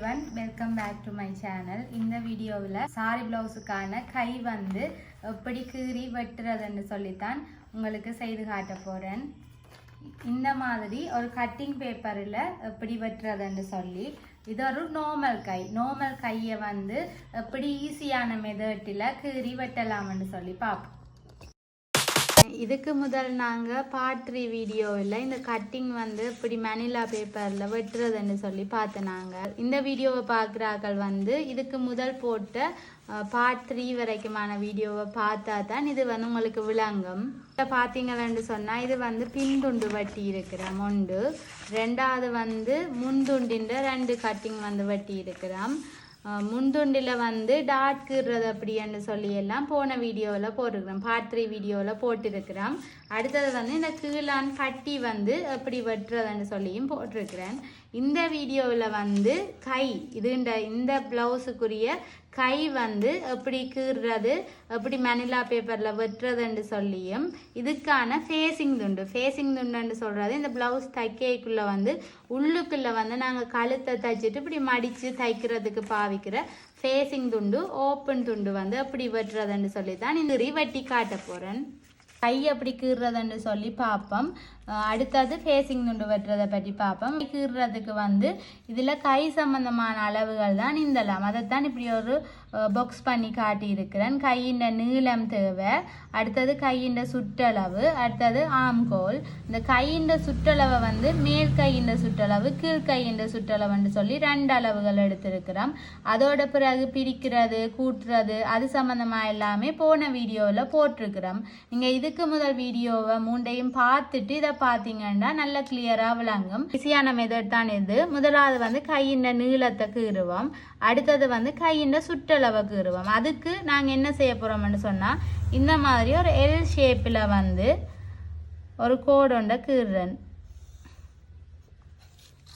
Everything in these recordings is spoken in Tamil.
Everyone welcome back to my channel இந்த வீடியோவில் சாரி பிளவுஸுக்கான கை வந்து எப்படி கீறி வெட்டுறதுன்னு சொல்லித்தான் உங்களுக்கு செய்து காட்ட போகிறேன் இந்த மாதிரி ஒரு கட்டிங் பேப்பரில் எப்படி வெட்டுறதுன்னு சொல்லி இது ஒரு நார்மல் கை. நார்மல் கையை வந்து எப்படி ஈஸியான மெதட்டில் கீறி வெட்டலாம்னு சொல்லி பார்ப்போம் இதுக்கு முதல் நாங்கள் பார்ட் த்ரீ வீடியோவில் இந்த கட்டிங் வந்து இப்படி மணிலா பேப்பரில் வெட்டுறதுன்னு சொல்லி பார்த்து நாங்கள் இந்த வீடியோவை பார்க்குறாக்கள் வந்து இதுக்கு முதல் போட்ட பார்ட் த்ரீ வரைக்குமான வீடியோவை பார்த்தா தான் இது வந்து உங்களுக்கு விளங்கும். இப்போ பார்த்தீங்கன்னு சொன்னால் இது வந்து பின்துண்டு வட்டி இருக்கிறோம் ஒன்று ரெண்டாவது வந்து முன்துண்டின்ற ரெண்டு கட்டிங் வந்து வட்டி இருக்கிறோம். முந்துண்டில் வந்து டாட் கீறுறது அப்படின்னு சொல்லி எல்லாம் போன வீடியோவில் போட்டிருக்கிறோம். பார்ட் த்ரீ வீடியோவில் போட்டிருக்கிறோம். அடுத்தது வந்து இந்த கீழான் பட்டி வந்து எப்படி வெட்டுறதுன்னு சொல்லியும் போட்டிருக்கிறேன். இந்த வீடியோவில் வந்து கை இதுண்ட இந்த ப்ளவுஸுக்குரிய கை வந்து எப்படி கீறுறது எப்படி மணிலா பேப்பரில் வெட்டுறதுன்னு சொல்லியும் இதுக்கான ஃபேஸிங் துண்டு. ஃபேஸிங் துண்டுன்னு சொல்கிறது இந்த ப்ளவுஸ் தைக்கைக்குள்ளே வந்து உள்ளுக்குள்ளே வந்து நாங்கள் கழுத்தை தைச்சிட்டு இப்படி மடித்து தைக்கிறதுக்கு பாவிக்கிற ஃபேஸிங் துண்டு ஓப்பன் துண்டு வந்து எப்படி வெட்டுறதுன்னு சொல்லி தான் இந்த வெட்டி காட்ட போகிறேன் கை எப்படி கீறுறதுன்னு சொல்லி பார்ப்போம் அடுத்தது ஃபேஸிங் துண்டு வெட்டுறதை பற்றி பார்ப்போம். கீறுறதுக்கு வந்து இதில் கை சம்பந்தமான அளவுகள் தான் இந்தலாம் அதைத்தான் இப்படி ஒரு பொக்ஸ் பண்ணி காட்டியிருக்கிறேன். கையின் நீளம் தேவை. அடுத்தது கையின் சுற்றளவு. அடுத்தது ஆம்கோல் இந்த கையின் சுற்றளவை வந்து மேல் கையின் சுற்றளவு கீழ்கையின் சுற்றளவுன்னு சொல்லி ரெண்டு அளவுகள் எடுத்திருக்கிறோம். அதோட பிறகு பிரிக்கிறது கூட்டுறது அது சம்மந்தமாக எல்லாமே போன வீடியோவில் போட்டிருக்கிறோம். நீங்கள் இதுக்கு முதல் வீடியோவை மூண்டையும் பார்த்துட்டு இதை பார்த்தீங்கன்னா நல்ல கிளியராக விளங்கும். ஈஸியான மெதட் தான் இது. முதலாவது வந்து கையின் நீளத்தை கீறுவோம். அடுத்தது வந்து கையின் சுற்றளவை கீறுவோம். அதுக்கு நாங்கள் என்ன செய்ய போகிறோம்னு சொன்னால் இந்த மாதிரி ஒரு எல் ஷேப்பில் வந்து ஒரு கோடொண்ட கீறன்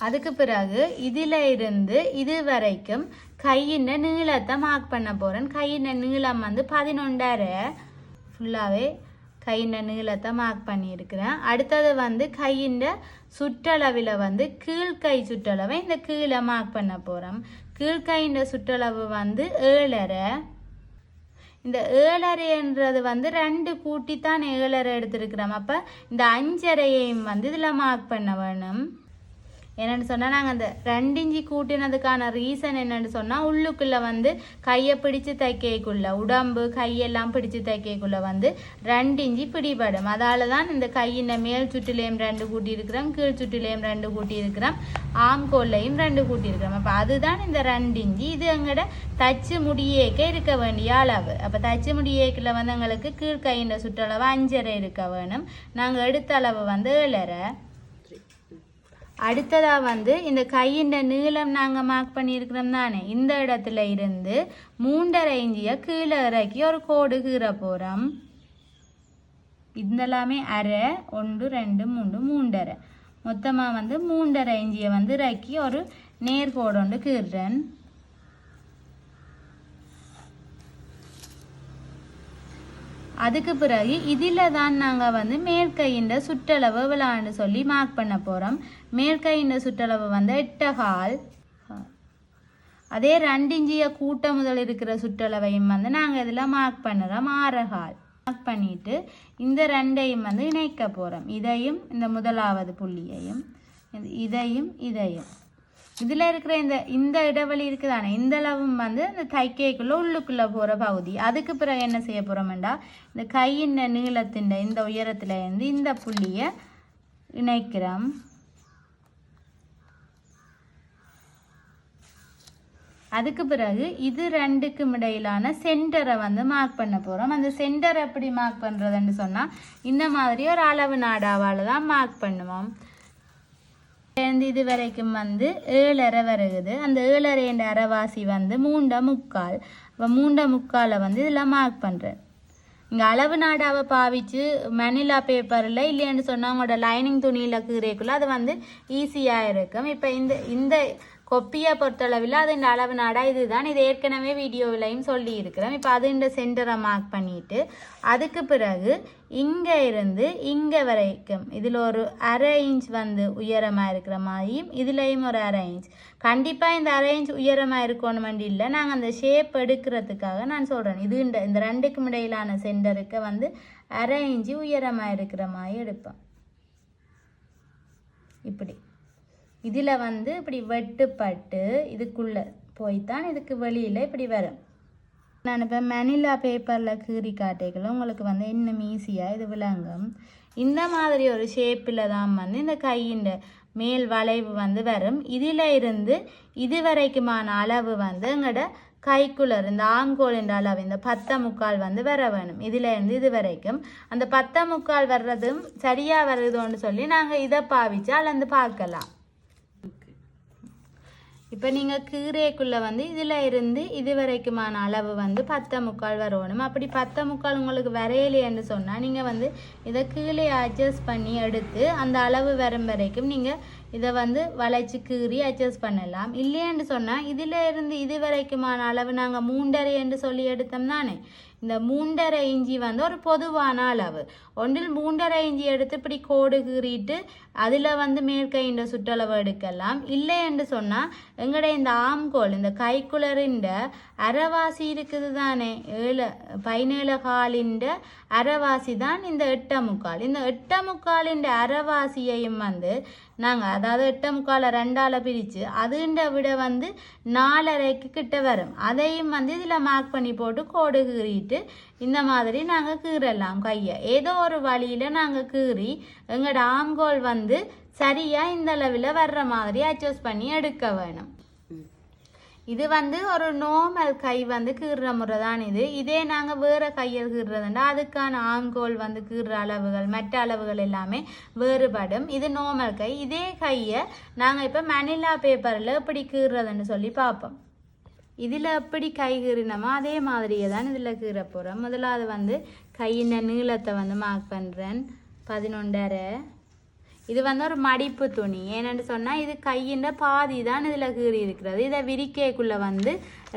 அதுக்கு பிறகு இதில் இருந்து இது வரைக்கும் கையின் நீளத்தை மார்க் பண்ண போகிறேன் கையின் நீளம் வந்து பதினொன்றரை. ஃபுல்லாகவே கையின் நீளத்தை மார்க் பண்ணியிருக்கிறேன். அடுத்தது வந்து கையின் சுற்றளவில் வந்து கீழ்கை சுற்றளவை இந்த கீழே மார்க் பண்ண போகிறோம் கீழ்கையின் சுற்றளவு வந்து ஏழரை. இந்த ஏழரைன்றது வந்து ரெண்டு கூட்டி தான் ஏழரை எடுத்திருக்கிறோம். அப்போ இந்த அஞ்சரையையும் வந்து இதில் மார்க் பண்ண வேணும். என்னென்னு சொன்னால் நாங்கள் அந்த ரெண்டு இஞ்சி கூட்டினதுக்கான ரீசன் என்னென்னு சொன்னால் உள்ளுக்குள்ளே வந்து கையை பிடிச்சு தைக்கக்குள்ள உடம்பு கையெல்லாம் பிடிச்சு தைக்கக்குள்ள வந்து ரெண்டு இஞ்சி பிடிபடும். அதால தான் இந்த கையின் மேல் சுற்றிலையும் ரெண்டு கூட்டி இருக்கிறோம் கீழ் சுற்றிலையும் ரெண்டு கூட்டி இருக்கிறோம் ஆம்கோல்லையும் ரெண்டு கூட்டி இருக்கிறோம் அப்போ அதுதான் இந்த ரெண்டு இஞ்சி. இது எங்கட தச்சு முடியேக்க இருக்க வேண்டிய அளவு. அப்போ தச்சு முடியேக்கில் வந்து எங்களுக்கு கீழ் கையின் சுற்றளவு அஞ்சரை இருக்க வேணும். நாங்கள் எடுத்த அளவு வந்து ஏழரை. அடுத்ததாக வந்து இந்த கையின் நீளம் நாங்கள் மார்க் பண்ணியிருக்கிறோம் தானே? இந்த இடத்துல இருந்து மூன்றரை இஞ்சியை கீழே இறக்கி ஒரு கோடு கீற போகிறோம் இதெல்லாமே அரை ஒன்று ரெண்டு மூன்று மூன்றரை. மொத்தமாக வந்து மூன்றரை இஞ்சியை வந்து இறக்கி ஒரு நேர்கோடு ஒன்று கீறுறேன். அதுக்கு பிறகு இதில் தான் நாங்கள் வந்து மேற்கையின் சுற்றளவு விழான்னு சொல்லி மார்க் பண்ண போகிறோம் மேற்கையின் சுற்றளவு வந்து எட்டகால் அதே ரெண்டு இஞ்சிய கூட்ட முதல் இருக்கிற சுற்றளவையும் வந்து நாங்கள் இதில் மார்க் பண்ணுறோம். ஆறகால் மார்க் பண்ணிட்டு இந்த ரெண்டையும் வந்து இணைக்க போகிறோம் இதையும் இந்த முதலாவது புள்ளியையும் இதையும் இதையும். இதில் இருக்கிற இந்த இந்த இடைவெளி இருக்குதானே? இந்த அளவும் வந்து இந்த தைக்கைக்குள்ளே உள்ளுக்குள்ளே போகிற பகுதி. அதுக்கு பிறகு என்ன செய்ய போகிறோம்டா இந்த கையின் நீளத்தின் இந்த உயரத்தில் இருந்து இந்த புள்ளியை இணைக்கிறோம். அதுக்கு பிறகு இது ரெண்டுக்கும் இடையிலான சென்டரை வந்து மார்க் பண்ண போகிறோம் அந்த சென்டர் எப்படி மார்க் பண்ணுறதுன்னு சொன்னால் இந்த மாதிரி ஒரு அளவு நாடாவால் தான் மார்க் பண்ணுவோம். சேர்ந்து இது வரைக்கும் வந்து ஏழரை வருகுது. அந்த ஏழரைன்ற அரைவாசி வந்து மூண்ட முக்கால். அப்போ மூண்ட முக்காலை வந்து இதில் மார்க் பண்ணுறேன் இங்கே அளவு நாடாவை பாவிச்சு மணிலா பேப்பரில் இல்லைன்னு சொன்னால் அவங்களோட லைனிங் துணியில் கீரைக்குள்ள அது வந்து ஈஸியாக இருக்கும். இப்போ இந்த இந்த கொப்பியை பொறுத்தளவில் அதன் அளவு நடை. இதுதான். இது ஏற்கனவே வீடியோவிலையும் சொல்லி இருக்கிறேன் இப்போ இந்த சென்டரை மார்க் பண்ணிட்டு அதுக்கு பிறகு இங்கே இருந்து இங்கே வரைக்கும் இதில் ஒரு அரை இன்ச் வந்து உயரமாக இருக்கிற மாதிரியும் இதுலேயும் ஒரு அரை இன்ச் கண்டிப்பாக இந்த அரை இன்ச் உயரமாக இருக்கணும் இல்லை. நாங்கள் அந்த ஷேப் எடுக்கிறதுக்காக நான் சொல்கிறேன் இது இந்த இந்த ரெண்டுக்கும் இடையிலான சென்டருக்கு வந்து அரை இன்ச்சு உயரமாக இருக்கிற மாதிரி எடுப்போம். இப்படி. இதில் வந்து இப்படி வெட்டுப்பட்டு இதுக்குள்ளே போய்த்தான் இதுக்கு வெளியில் இப்படி வரும். நான் இப்போ மெனிலா பேப்பரில் கீறி காட்டைகளும் உங்களுக்கு வந்து இன்னும் ஈஸியாக இது விளங்கும். இந்த மாதிரி ஒரு ஷேப்பில் தான் வந்து இந்த கையின் மேல் வளைவு வந்து வரும். இதில் இருந்து இது வரைக்குமான அளவு வந்து எங்களோட கைக்குள்ள இந்த ஆங்கோலின் அளவு இந்த பத்த முக்கால் வந்து வர வேணும். இதில் இருந்து இது வரைக்கும். அந்த பத்த முக்கால் வர்றதும் சரியாக வருதுன்னு சொல்லி நாங்கள் இதை பாவிச்சு அளந்து பார்க்கலாம். இப்போ நீங்கள் கீரைக்குள்ளே வந்து இதில் இருந்து இது வரைக்குமான அளவு வந்து பத்த முக்கால் வரணும். அப்படி பத்த முக்கால் உங்களுக்கு வரையலையேன்னு சொன்னால் நீங்கள் வந்து இதை கீழே அட்ஜஸ்ட் பண்ணி எடுத்து அந்த அளவு வரும் வரைக்கும் நீங்கள் இதை வந்து வளைச்சி கீறி அட்ஜஸ்ட் பண்ணலாம். இல்லையேன்னு சொன்னால் இதில் இருந்து இது வரைக்குமான அளவு நாங்கள் மூண்டரை என்று சொல்லி எடுத்தோம் தானே? இந்த மூண்டரை இஞ்சி வந்து ஒரு பொதுவான அளவு. ஒன்றில் மூண்டரை இஞ்சி எடுத்து இப்படி கோடு கீறிட்டு அதில் வந்து மேற்கையின் சுற்றளவு எடுக்கலாம். இல்லை என்று சொன்னால் எங்களுடைய இந்த ஆம்கோல் இந்த கைக்குளரின்ற அரைவாசி இருக்குது தானே ஏழு பதினேழு காலின்ற அரைவாசி தான் இந்த எட்ட முக்கால் இந்த எட்ட முக்காலின்ற அரைவாசியையும் வந்து நாங்கள் அதாவது எட்ட முக்கால் ரெண்டால் பிரித்து அதுன்ற விட வந்து நாலரைக்கு கிட்ட வரும். அதையும் வந்து இதில் மார்க் பண்ணி போட்டு கோடு கீறிட்டு இந்த மாதிரி நாங்கள் கீறலாம் கையை. ஏதோ ஒரு வழியில் நாங்கள் கீறி எங்களோட ஆம்கோல் வந்து சரியாக இந்த அளவில் வர்ற மாதிரி அட்ஜஸ்ட் பண்ணி எடுக்க வேணும். இது வந்து ஒரு நார்மல் கை வந்து கீறுற முறை தான் இது. இதே நாங்கள் வேறு கையில் கீறுறதுண்டா அதுக்கான ஆங்கோல் வந்து கீறுற அளவுகள் மற்ற அளவுகள் எல்லாமே வேறுபடும். இது நார்மல் கை. இதே கையை நாங்கள் இப்போ மணிலா பேப்பரில் எப்படி கீறுறதுன்னு சொல்லி பார்ப்போம். இதில் எப்படி கை கீறினோமோ அதே மாதிரியே தான் இதில் கீற போகிறோம் முதலாவது வந்து கையின் நீளத்தை வந்து மார்க் பண்ணுறேன் பதினொன்றரை. இது வந்து ஒரு மடிப்பு துணி. ஏன்னு சொன்னால் இது கையின் பாதி தான் இதில் கீறி இருக்கிறது. இதை விரிக்கைக்குள்ளே வந்து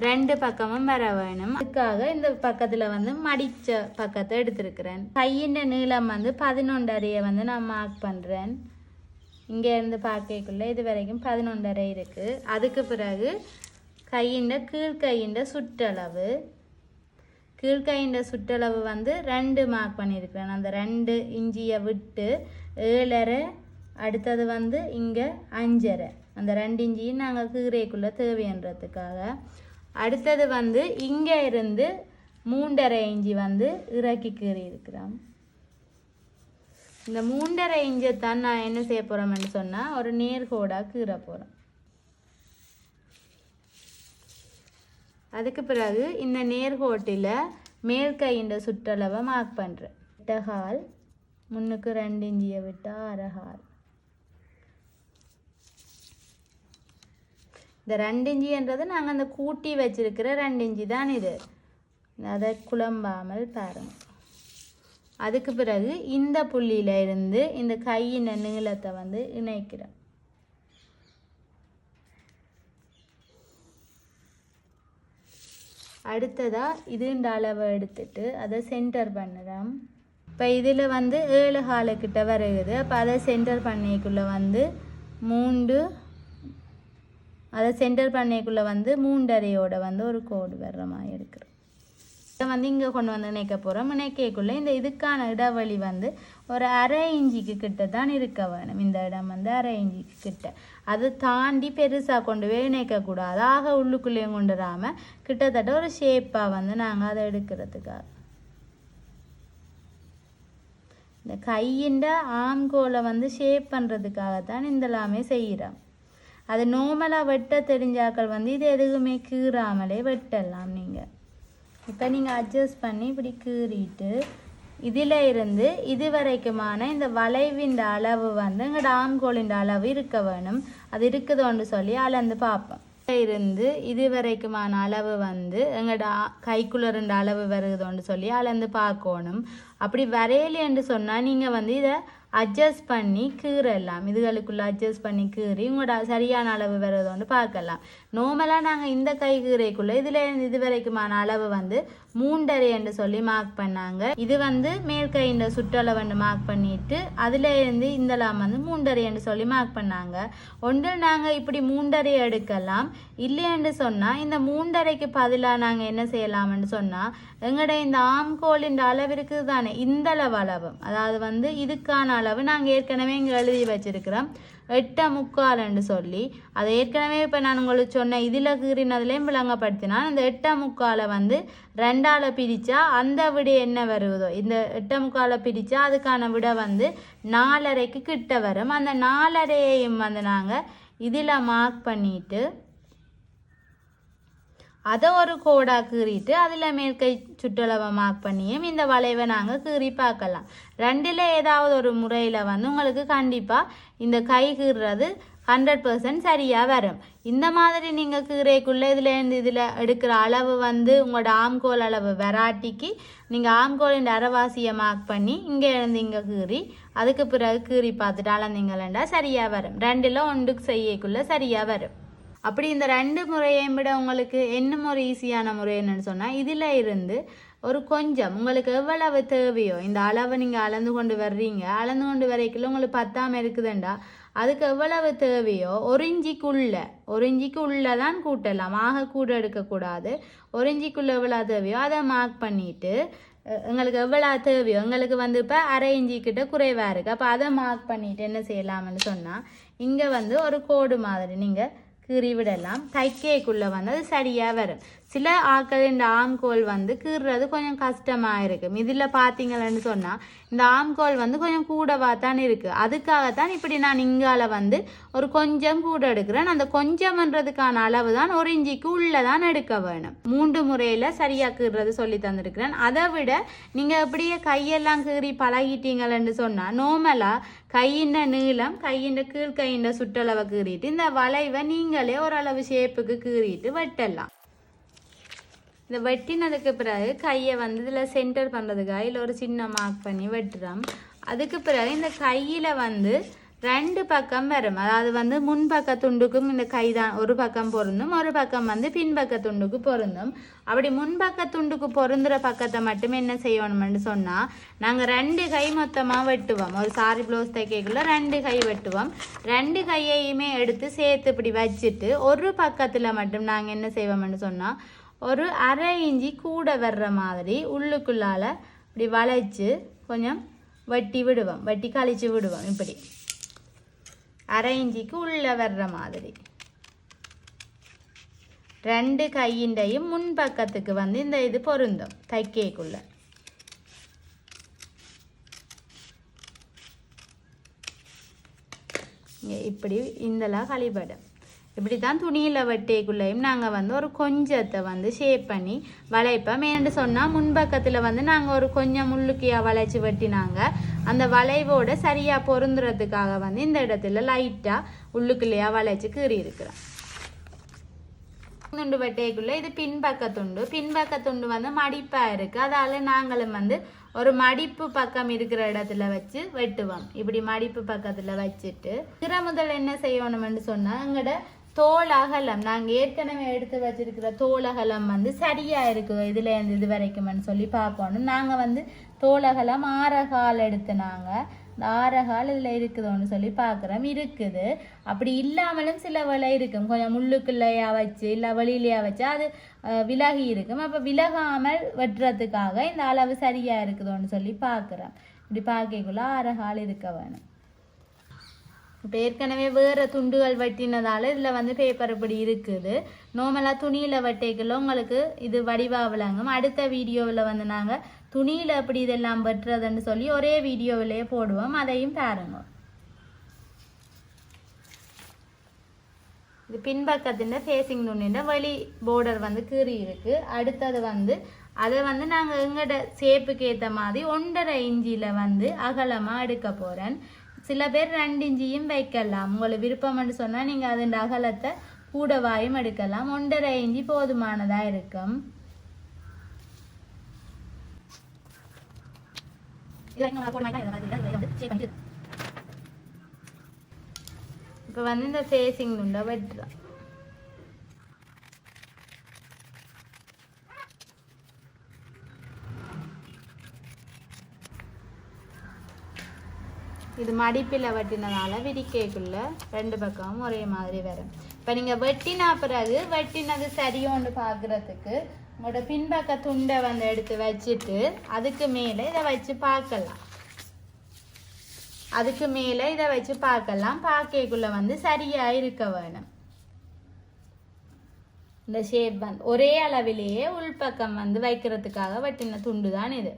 ரெண்டு பக்கமும் வர வேணும். அதுக்காக இந்த பக்கத்தில் வந்து மடித்த பக்கத்தை எடுத்திருக்கிறேன். கையின் நீளம் வந்து பதினொன்றரையை வந்து நான் மார்க் பண்ணுறேன் இங்கே இருந்து பார்க்கக்குள்ளே இது வரைக்கும் பதினொன்றரை இருக்குது அதுக்கு பிறகு கையின் கீழ்கையின் சுற்றளவு. கீழ்கையின் சுற்றளவு வந்து ரெண்டு மார்க் பண்ணியிருக்கிறேன். அந்த ரெண்டு இஞ்சியை விட்டு ஏழரை அடுத்தது வந்து இங்கே அஞ்சரை. அந்த ரெண்டு இஞ்சியும் நாங்கள் கீரைக்குள்ளே தேவைன்றதுக்காக. அடுத்தது வந்து இங்கே இருந்து மூன்றரை இஞ்சி வந்து இறக்கி கீறி இருக்கிறோம் இந்த மூன்றரை இஞ்சை தான் நான் என்ன செய்ய போகிறோம்னு சொன்னால் ஒரு நேர்கோடாக கீற போகிறோம் அதுக்கு பிறகு இந்த நேர்கோட்டில் மேற்கையின் சுற்றளவை மார்க் பண்ணுறேன் எட்டகால் முன்னுக்கு ரெண்டு இஞ்சியை விட்டால் அரகால். இந்த ரெண்டு இஞ்சின்றது நாங்கள் அந்த கூட்டி வச்சிருக்கிற ரெண்டு இஞ்சி தான் இது. அதை குழம்பாமல் பாருங்கள் அதுக்கு பிறகு இந்த புள்ளியில் இருந்து இந்த கையின் நீளத்தை வந்து இணைக்கிறோம் அடுத்ததாக இதுண்ட அளவை எடுத்துட்டு அதை சென்டர் பண்ணுறோம் இப்போ இதில் வந்து ஏழு காலக்கிட்ட வருகுது. அப்போ அதை சென்டர் பண்ணிக்குள்ளே வந்து மூண்டு அதை சென்டர் பண்ணிக்குள்ளே வந்து மூண்டரையோட வந்து ஒரு கோடு வர்ற மாதிரி எடுக்கிறோம். இதை வந்து இங்கே கொண்டு வந்து நினைக்க போகிறோம் நினைக்கக்குள்ளே இந்த இதுக்கான இடைவெளி வந்து ஒரு அரை இஞ்சிக்கு கிட்ட தான் இருக்க வேணும். இந்த இடம் வந்து அரை இஞ்சிக்கு கிட்ட. அது தாண்டி பெருசாக கொண்டு போய் இணைக்கக்கூடாது ஆக உள்ளுக்குள்ளேயும் கொண்டுடாமல் கிட்டத்தட்ட ஒரு ஷேப்பாக வந்து நாங்கள் அதை எடுக்கிறதுக்காக. இந்த கையின் ஆம்கோலை வந்து ஷேப் பண்ணுறதுக்காகத்தான் இந்த எல்லாமே செய்கிறோம் அது நோமலாக வெட்ட தெரிஞ்சாக்கள் வந்து இது எதுவுமே கீறாமலே வெட்டலாம் நீங்கள் இப்போ நீங்கள் அட்ஜஸ்ட் பண்ணி இப்படி கீறிட்டு இதில் இருந்து இது வரைக்குமான இந்த வளைவின் அளவு வந்து எங்களோட ஆம்கோலின் அளவு இருக்க வேணும். அது இருக்குதோன்னு சொல்லி அளந்து பார்ப்போம். இருந்து இது வரைக்குமான அளவு வந்து எங்களோட கைக்குள்ள ரெண்டு அளவு வருகுதோன்னு சொல்லி அளந்து பார்க்கணும். அப்படி வரையலைன்னு சொன்னால் நீங்கள் வந்து இதை அட்ஜஸ்ட் பண்ணி கீறலாம் இதுகளுக்குள்ளே அட்ஜஸ்ட் பண்ணி கீறி உங்களோட சரியான அளவு வர்றதை வந்து பார்க்கலாம். நார்மலாக நாங்கள் இந்த கை கீரைக்குள்ளே இதில் இது வரைக்குமான அளவு வந்து மூண்டரை என்று சொல்லி மார்க் பண்ணாங்க. இது வந்து மேற்கையின் சுற்றளவுன்னு மார்க் பண்ணிட்டு அதுலேருந்து இந்தலாம் வந்து மூண்டரை என்று சொல்லி மார்க் பண்ணாங்க. ஒன்று நாங்கள் இப்படி மூண்டரை எடுக்கலாம். இல்லைன்னு சொன்னால் இந்த மூண்டரைக்கு பதிலாக நாங்கள் என்ன செய்யலாம்னு சொன்னால் எங்களோட இந்த ஆம்கோலின் அளவு இருக்குது தானே இந்த அளவு. அளவு அதாவது வந்து இதுக்கான அளவு நாங்கள் ஏற்கனவே இங்கே எழுதி வச்சிருக்கிறோம். எட்ட முக்கால்னு சொல்லி அதை ஏற்கனவே இப்போ நான் உங்களுக்கு சொன்ன இதில் கீறினதுலேயும் விளங்கப்படுத்தினா இந்த எட்ட முக்காலை வந்து ரெண்டால் பிரித்தா அந்த விட என்ன வருவதோ இந்த எட்ட முக்காலை பிரித்தா அதுக்கான விட வந்து நாலரைக்கு கிட்ட வரும். அந்த நாலரையையும் வந்து நாங்கள் இதில் மார்க் பண்ணிட்டு அதை ஒரு கோடாக கீறிட்டு அதில் மேற்கை சுற்றளவை மார்க் பண்ணியும் இந்த வளைவை நாங்கள் கீறி பார்க்கலாம். ரெண்டில் ஏதாவது ஒரு முறையில் வந்து உங்களுக்கு கண்டிப்பாக இந்த கை கீறுறது ஹண்ட்ரட் பர்சன்ட் சரியாக வரும். இந்த மாதிரி நீங்கள் கீரைக்குள்ளே இதுலேருந்து இதில் எடுக்கிற அளவு வந்து உங்களோட ஆம்கோல் அளவு வெராட்டிக்கு நீங்கள் ஆம்கோலின் அரைவாசியை மார்க் பண்ணி இங்கே இருந்து இங்கே கீறி அதுக்கு பிறகு கீறி பார்த்துட்டு அளந்தீங்களா சரியாக வரும். ரெண்டில் ஒன்றுக்கு செய்யக்குள்ளே சரியாக வரும். அப்படி இந்த ரெண்டு முறையையும் விட உங்களுக்கு என்ன ஒரு ஈஸியான முறை என்னன்னு சொன்னால் இதில் இருந்து ஒரு கொஞ்சம் உங்களுக்கு எவ்வளவு தேவையோ இந்த அளவை நீங்கள் அளந்து கொண்டு வர்றீங்க அளந்து கொண்டு வரைக்குள்ள உங்களுக்கு பத்தாம இருக்குதுண்டா அதுக்கு எவ்வளவு தேவையோ ஒரு இஞ்சிக்குள்ள ஒரு இஞ்சிக்கு தான் கூட்டலாம் ஆக கூட எடுக்கக்கூடாது ஒரு இஞ்சிக்குள்ளே எவ்வளோ தேவையோ அதை மார்க் பண்ணிட்டு எங்களுக்கு எவ்வளோ தேவையோ எங்களுக்கு வந்து இப்போ அரை இஞ்சி கிட்ட குறைவாக இருக்குது அப்போ அதை மார்க் பண்ணிட்டு என்ன செய்யலாம்னு சொன்னால் இங்கே வந்து ஒரு கோடு மாதிரி நீங்கள் கீறி விடலாம் தைக்கைக்குள்ளே வந்து அது சரியாக வரும். சில ஆட்கள் இந்த ஆம்கோல் வந்து கீறுறது கொஞ்சம் கஷ்டமாக இருக்கும் இதில் பார்த்தீங்களன்னு சொன்னால் இந்த ஆம்கோல் வந்து கொஞ்சம் கூடவா தான் இருக்குது அதுக்காகத்தான் இப்படி நான் இங்கால வந்து ஒரு கொஞ்சம் கூட எடுக்கிறேன். அந்த கொஞ்சம்ன்றதுக்கான அளவு தான் ஒரு இஞ்சிக்கு உள்ளே தான் எடுக்க வேணும். மூன்று முறையில் சரியாக கீறுறது சொல்லி தந்திருக்கிறேன். அதை விட நீங்கள் அப்படியே கையெல்லாம் கீறி பழகிட்டீங்களன்னு சொன்னால் நோமலாக கையின் நீளம் கையின் கீழ் கையின் சுற்றளவை கீறிட்டு இந்த வளைவை நீங்களே ஓரளவு ஷேப்புக்கு கீறிட்டு வெட்டலாம். இந்த வெட்டினதுக்கு பிறகு கையை வந்து இதில் சென்டர் பண்ணுறதுக்காக இதில் ஒரு சின்ன மார்க் பண்ணி வெட்டுறோம். அதுக்கு பிறகு இந்த கையில் வந்து ரெண்டு பக்கம் வரும். அதாவது வந்து முன்பக்க துண்டுக்கும் இந்த கை தான் ஒரு பக்கம் பொருந்தும் ஒரு பக்கம் வந்து பின்பக்க துண்டுக்கு பொருந்தும். அப்படி முன்பக்க துண்டுக்கு பொருந்துகிற பக்கத்தை மட்டும் என்ன செய்யணும்னு சொன்னால் நாங்கள் ரெண்டு கை மொத்தமாக வெட்டுவோம். ஒரு சாரி ப்ளவுஸ் தைக்கக்குள்ள ரெண்டு கை வெட்டுவோம். ரெண்டு கையையுமே எடுத்து சேர்த்து இப்படி வச்சுட்டு ஒரு பக்கத்தில் மட்டும் நாங்கள் என்ன செய்வோம்னு சொன்னால் ஒரு அரை இஞ்சி கூட வர்ற மாதிரி உள்ளுக்குள்ளால் இப்படி வளைச்சு கொஞ்சம் வட்டி விடுவோம். வட்டி கழிச்சு விடுவோம் இப்படி. அரை இஞ்சிக்கு உள்ளே வர்ற மாதிரி. ரெண்டு கையிண்டையும் முன்பக்கத்துக்கு வந்து இந்த இது பொருந்தும் தைக்கேக்குள்ள. இப்படி இந்தலாம் கழிபடும் இப்படி தான் துணியில் வெட்டைக்குள்ளேயும் நாங்கள் வந்து ஒரு கொஞ்சத்தை வந்து ஷேப் பண்ணி வளைப்போம். ஏன்னு சொன்னால் முன்பக்கத்தில் வந்து நாங்கள் ஒரு கொஞ்சம் முள்ளுக்கியாக வளைச்சி வெட்டினாங்க. அந்த வளைவோட சரியாக பொருந்துறதுக்காக வந்து இந்த இடத்துல லைட்டாக உள்ளுக்குள்ளேயா வளைச்சி கீறி இருக்கிறோம் துண்டு வெட்டைக்குள்ள இது பின்பக்க துண்டு. பின்பக்க துண்டு வந்து மடிப்பா இருக்கு. அதால நாங்களும் வந்து ஒரு மடிப்பு பக்கம் இருக்கிற இடத்துல வச்சு வெட்டுவோம். இப்படி மடிப்பு பக்கத்துல வச்சுட்டு திறமுதல் என்ன செய்யணும்னு சொன்னால் எங்கட தோல் அகலம் நாங்கள் ஏற்கனவே எடுத்து வச்சிருக்கிற தோல் அகலம் வந்து சரியாக இருக்குது இதில் இருந்து இது வரைக்கும்னு சொல்லி பார்க்கணும் நாங்கள் வந்து தோல் அகலம் ஆறகால் எடுத்து நாங்கள் இந்த ஆறகால் இதில் இருக்குதுன்னு சொல்லி பார்க்குறோம் இருக்குது. அப்படி இல்லாமலும் சில விலை இருக்கும். கொஞ்சம் முள்ளுக்குள்ளையா வச்சு இல்லை வெளியிலையா வச்சு அது விலகி இருக்கும். அப்போ விலகாமல் வெட்டுறதுக்காக இந்த அளவு சரியாக இருக்குதுன்னு சொல்லி பார்க்குறோம் இப்படி பார்க்கக்குள்ள ஆறகால் இருக்க வேணும். இப்போ ஏற்கனவே வேறு துண்டுகள் வெட்டினதால் இதில் வந்து பேப்பர் இப்படி இருக்குது. நார்மலாக துணியில் வெட்டைக்குள்ள உங்களுக்கு இது வடிவாக விளங்கும். அடுத்த வீடியோவில் வந்து நாங்கள் துணியில் எப்படி இதெல்லாம் வெட்டுறதுன்னு சொல்லி ஒரே வீடியோவிலேயே போடுவோம். அதையும் பாருங்க. இது பின்பக்கத்தின் ஃபேஸிங் துணின்ற வெளி போர்டர் வந்து கீறி இருக்கு. அடுத்தது வந்து அதை வந்து நாங்கள் எங்கட சேப்புக்கு ஏற்ற மாதிரி ஒன்றரை இஞ்சியில் வந்து அகலமாக எடுக்க போகிறேன் சில பேர் ரெண்டு இஞ்சியும் வைக்கலாம். உங்களுக்கு விருப்பம்னு சொன்னால் நீங்கள் அதன் அகலத்தை கூடவாயும் எடுக்கலாம். ஒன்றரை இஞ்சி போதுமானதாக இருக்கும். இப்போ வந்து இந்த ஃபேஸிங் உண்டா வெட்டுதான் இது மடிப்பில் வெட்டினதால விரிக்கைக்குள்ளே ரெண்டு பக்கமும் ஒரே மாதிரி வரும். இப்போ நீங்கள் வெட்டினா பிறகு வெட்டினது சரியோன்னு பார்க்குறதுக்கு உங்களோட பின்பக்க துண்டை வந்து எடுத்து வச்சுட்டு அதுக்கு மேலே இதை வச்சு பார்க்கலாம். அதுக்கு மேலே இதை வச்சு பார்க்கலாம். பார்க்கக்குள்ள வந்து சரியாக இருக்க வேணும். இந்த ஷேப் வந்து ஒரே அளவிலேயே உள்பக்கம் வந்து வைக்கிறதுக்காக வெட்டின துண்டு தான் இது.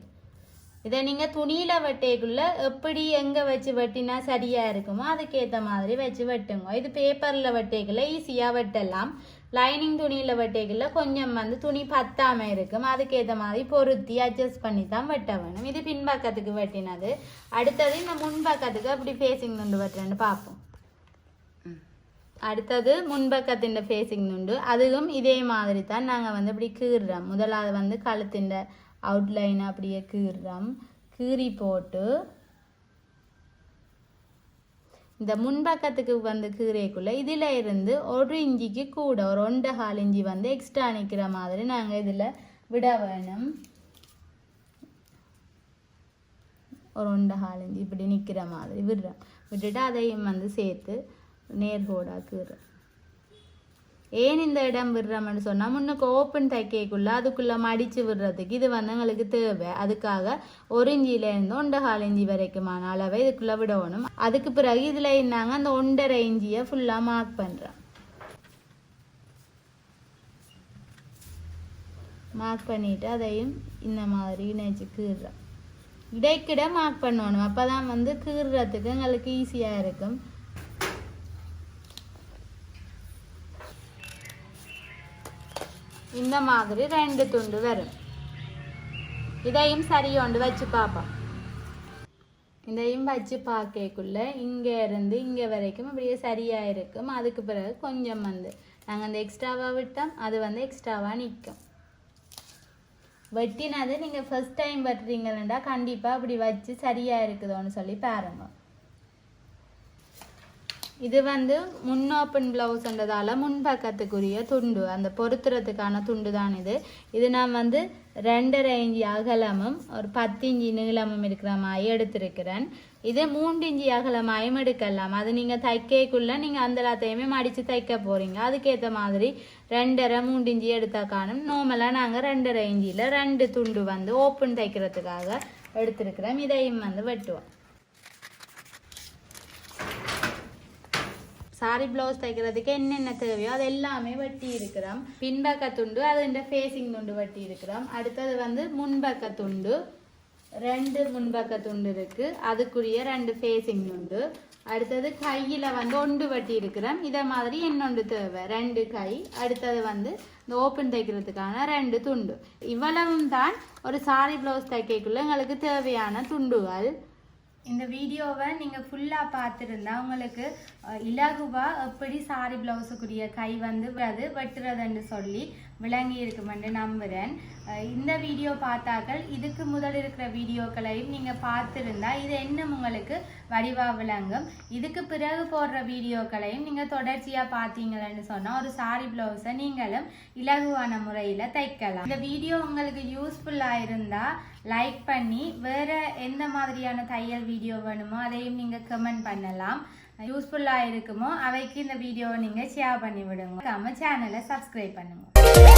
இதை நீங்கள் துணியில் வெட்டைக்குள்ள எப்படி எங்கே வச்சு வெட்டினா சரியாக இருக்குமோ அதுக்கேற்ற மாதிரி வச்சு வெட்டுங்க. இது பேப்பரில் வெட்டைக்குள்ள ஈஸியாக வெட்டலாம். லைனிங் துணியில் வெட்டைக்குள்ள கொஞ்சம் வந்து துணி பத்தாமல் இருக்கும். அதுக்கேற்ற மாதிரி பொருத்தி அட்ஜஸ்ட் பண்ணி தான் வெட்ட வேணும். இது பின்பக்கத்துக்கு வெட்டினது. அடுத்தது இந்த முன்பக்கத்துக்கு அப்படி ஃபேஸிங் துண்டு வெட்டுறேன்னு பார்ப்போம். அடுத்தது முன்பக்கத்தின் ஃபேஸிங் நுண்டு அதுவும் இதே மாதிரி தான் நாங்கள் வந்து இப்படி கீறுறோம் முதலாவது வந்து கழுத்தின் அவுட்லைன் அப்படியே கீறுறோம் கீறி போட்டு இந்த முன்பக்கத்துக்கு வந்து கீரைக்குள்ளே இதில் இருந்து ஒரு இஞ்சிக்கு கூட ஒரு ஒன்றரை கால் இஞ்சி வந்து எக்ஸ்ட்ரா நிற்கிற மாதிரி நாங்கள் இதில் விட வேணும். ஒரு ஒன்றரை கால் இஞ்சி இப்படி நிற்கிற மாதிரி விடுறோம். விட்டுட்டு அதையும் வந்து சேர்த்து நேர்கோடாக கீறுறோம். ஏன் இந்த இடம் விடுறோம்னு சொன்னால் முன்னுக்கு ஓப்பன் தைக்கக்குள்ளே அதுக்குள்ளே மடித்து விடுறதுக்கு இது வந்து எங்களுக்கு தேவை. அதுக்காக ஒரு இஞ்சியிலேருந்து கால் இஞ்சி வரைக்குமான அளவை இதுக்குள்ளே விடணும். அதுக்கு பிறகு இதில் என்னாங்க அந்த ஒன்றரை இஞ்சியை ஃபுல்லாக மார்க் பண்ணுறோம் மார்க் பண்ணிவிட்டு அதையும் இந்த மாதிரி இணைச்சி கீறுறேன் இடைக்கிட மார்க் பண்ணணும். அப்போ தான் வந்து கீறுறதுக்கு எங்களுக்கு ஈஸியாக இருக்கும். இந்த மாதிரி ரெண்டு துண்டு வரும். இதையும் சரியோண்டு வச்சு பார்ப்போம் இதையும் வச்சு பார்க்கக்குள்ள இங்கே இருந்து இங்கே வரைக்கும் இப்படியே சரியாக இருக்கும் அதுக்கு பிறகு கொஞ்சம் வந்து நாங்கள் அந்த எக்ஸ்ட்ராவாக விட்டோம். அது வந்து எக்ஸ்ட்ராவாக நிற்கும். வெட்டினது நீங்கள் ஃபஸ்ட் டைம் வெட்டுறீங்கன்னா கண்டிப்பாக அப்படி வச்சு சரியாக இருக்குதோன்னு சொல்லி பாருங்கள் இது வந்து முன் ஓப்பன் ப்ளவுஸ்ன்றதால முன்பக்கத்துக்குரிய துண்டு. அந்த பொருத்துறதுக்கான துண்டு தான் இது. இது நான் வந்து ரெண்டரை இஞ்சி அகலமும் ஒரு பத்து இஞ்சி நீளமும் இருக்கிற மாதிரி எடுத்திருக்கிறேன். இது மூன்று இஞ்சி அகலமாயும் எடுக்கலாம். அது நீங்கள் தைக்கக்குள்ள நீங்கள் அந்த எல்லாத்தையுமே மடித்து தைக்க போகிறீங்க அதுக்கேற்ற மாதிரி ரெண்டரை மூன்று இஞ்சி எடுத்தா காணும். நார்மலாக நாங்கள் ரெண்டரை இஞ்சியில் ரெண்டு துண்டு வந்து ஓப்பன் தைக்கிறதுக்காக எடுத்திருக்கிறோம். இதையும் வந்து வெட்டுவோம். சாரி ப்ளவுஸ் தைக்கிறதுக்கு என்னென்ன தேவையோ அது எல்லாமே வெட்டி இருக்கிறோம் பின்பக்க துண்டு அது ஃபேஸிங் துண்டு வெட்டி இருக்கிறோம் அடுத்தது வந்து முன்பக்க துண்டு. ரெண்டு முன்பக்க துண்டு இருக்குது அதுக்குரிய ரெண்டு ஃபேஸிங் துண்டு. அடுத்தது கையில் வந்து ஒன்று வட்டி இருக்கிறோம் இதை மாதிரி இன்னொன்று தேவை. ரெண்டு கை. அடுத்தது வந்து இந்த ஓப்பன் தைக்கிறதுக்கான ரெண்டு துண்டு. இவ்வளவும் தான் ஒரு சாரி ப்ளவுஸ் தைக்கக்குள்ள எங்களுக்கு தேவையான துண்டுகள். இந்த வீடியோவை நீங்கள் ஃபுல்லாக பார்த்துருந்தா உங்களுக்கு இலகுவா எப்படி சாரி பிளவுஸுக்குரிய கை வந்து அது வெட்டுறதுன்னு சொல்லி விளங்கி இருக்குமென்று நம்புகிறேன் இந்த வீடியோ பார்த்தாக்கள் இதுக்கு முதல் இருக்கிற வீடியோக்களையும் நீங்கள் பார்த்துருந்தா இது என்ன உங்களுக்கு வடிவாக விளங்கும். இதுக்கு பிறகு போடுற வீடியோக்களையும் நீங்கள் தொடர்ச்சியாக பார்த்தீங்கன்னு சொன்னால் ஒரு சாரி ப்ளவுஸை நீங்களும் இலகுவான முறையில் தைக்கலாம். இந்த வீடியோ உங்களுக்கு யூஸ்ஃபுல்லாக இருந்தால் லைக் பண்ணி வேற எந்த மாதிரியான தையல் வீடியோ வேணுமோ அதையும் நீங்கள் கமெண்ட் பண்ணலாம். யூஸ்ஃபுல்லாக இருக்குமோ அவைக்கு இந்த வீடியோவை நீங்கள் ஷேர் பண்ணி விடுங்க சேனலை சப்ஸ்கிரைப் பண்ணுங்கள்